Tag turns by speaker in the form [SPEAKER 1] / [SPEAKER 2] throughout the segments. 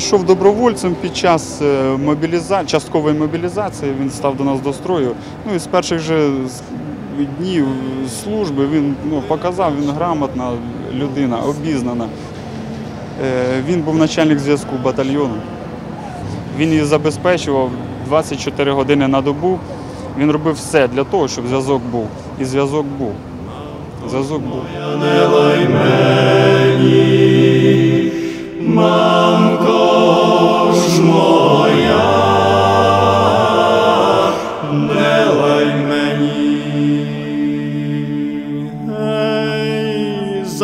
[SPEAKER 1] пішов добровольцем під час е, мобіліза... часткової мобілізації. Він став до нас до строю. Ну і з перших же днів служби він ну, показав, він грамотна людина, обізнана. Е, Він був начальник зв'язку батальйону. Він її забезпечував 24 години на добу. Він робив все для того, щоб зв'язок був. І зв'язок був. Зв'язок був.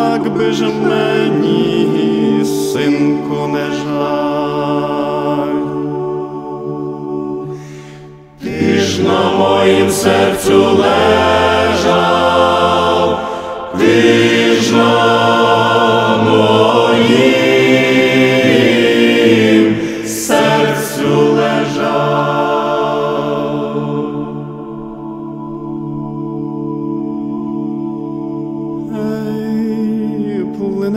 [SPEAKER 2] якби ж мені, синку, не жаль. Ти ж на моїм серцю лежав,